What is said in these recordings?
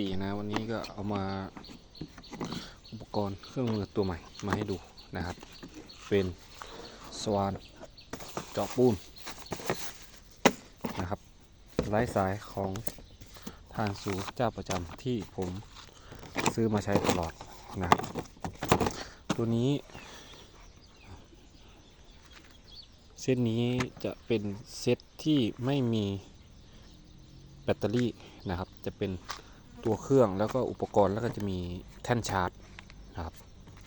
สี่นะวันนี้ก็เอามาอุปกรณ์เครื่องมือตัวใหม่มาให้ดูนะครับ เป็นสวานเจาะปูนนะครับไร้สายของทางสูเจ้าประจำที่ผมซื้อมาใช้ตลอดนะครับตัวนี้ เซตนี้จะเป็นเซตที่ไม่มีแบตเตอรี่นะครับจะเป็น ตัวเครื่องแล้วก็อุปกรณ์แล้วก็จะมีแท่นชาร์จนะครับ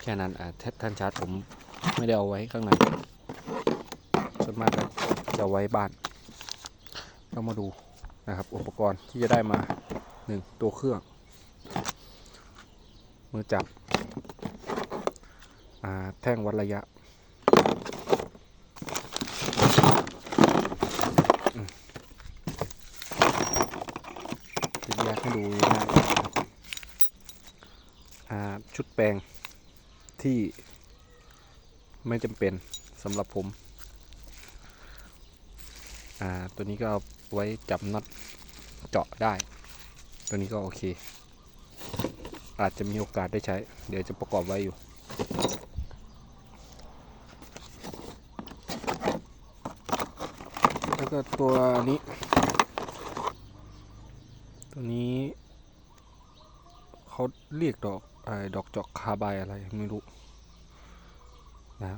แค่นั้นอ่าแท่นชาร์จผมไม่ได้เอาไว้ข้างในส่วนมากจะไว้บ้านเรามาดูนะครับอุปกรณ์ที่จะได้มาหนึ่งตัวเครื่องมือจับแท่งวัดระยะ จะแยกให้ดูง่ายๆอ่าชุดแปลงที่ไม่จำเป็นสำหรับผม อ่า ตัวนี้ก็เอาไว้จับน็อตเจาะได้ ตัวนี้ก็โอเค อาจจะมีโอกาสได้ใช้ เดี๋ยวจะประกอบไว้อยู่ แล้วก็ตัวนี้ ตัวนี้เขาเรียกดอก ดอกจอกคาใบาอะไรไม่รู้นะ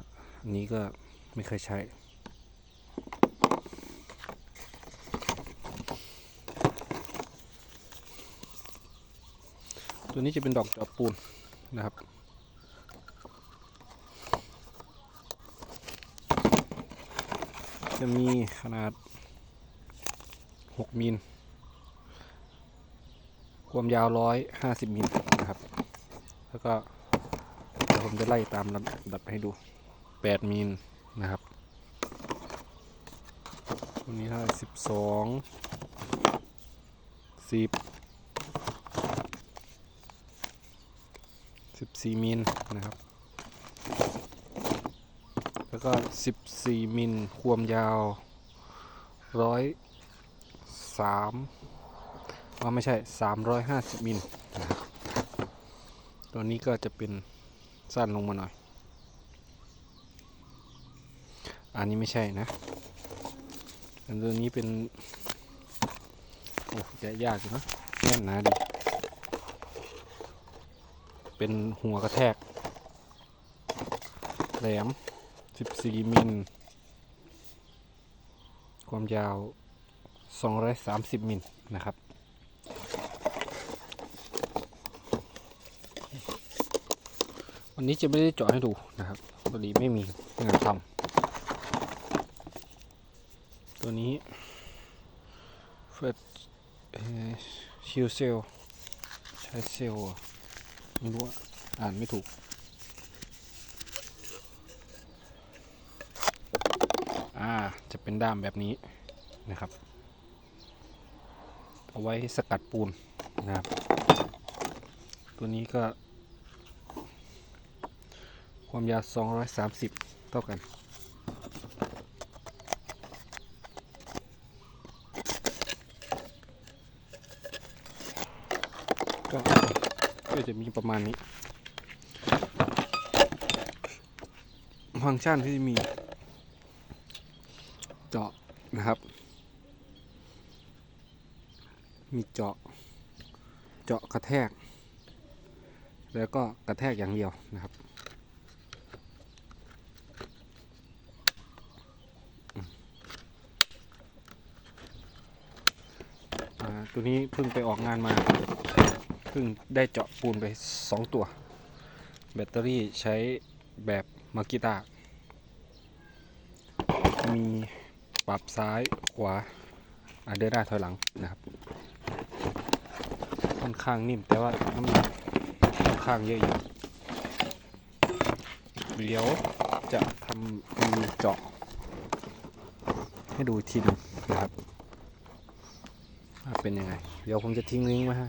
อันนี้ก็ไม่เคยใช้ ตัวนี้จะเป็นดอกจอกปูนนะครับจะมีขนาด 6 มิล ความยาวร้อยห้าสิบมิลนะครับ แล้วก็เดี๋ยวผมจะไล่ตามลำดับให้ดูแปดมิลนะครับตัวนี้เท่าไหร่สิบสองสิบสิบสี่มิลนะครับ แล้วก็สิบสี่มิลความยาวร้อยสามไม่ใช่350มิลนะครับ ตัวนี้ก็จะเป็นสั้นลงมาหน่อย อันนี้ไม่ใช่นะ อันตัวนี้เป็น โอ้แกะยากอยู่นะแน่นหนาดี เป็นหัวกระแทก แหลม 14 มิล ความยาว 230 มิลนะครับ วันนี้จะไม่ได้เจาะให้ดูนะครับพอดีไม่มีงานทำตัวนี้เฟิร์สชิลเซลใช้เซลล์อะไม่รู้อ่านไม่ถูกอ่าจะเป็นด้ามแบบนี้นะครับ เอาไว้สกัดปูนนะครับ ตัวนี้ก็ ความยาว 230 เท่ากัน ก็ก็จะมีประมาณนี้ ฟังก์ชันที่มี เจาะนะครับ มีเจาะ เจาะกระแทก แล้วก็กระแทกอย่างเดียวนะครับ ตัวนี้เพิ่งไปออกงานมาเพิ่งได้เจาะปูนไป 2 ตัว แบตเตอรี่ใช้แบบมากิตามีปรับซ้ายขวาอ่าเดินหน้าถอยหลังนะครับ ค่อนข้างนิ่มแต่ว่าน้ำหนักค่อนข้างเยอะอยู่เดี๋ยวจะทำมีเจาะให้ดูทีหนึงนะครับ เป็นยังไง เดี๋ยวผมจะทิ้งลิงก์ไว้ให้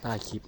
ใต้คลิป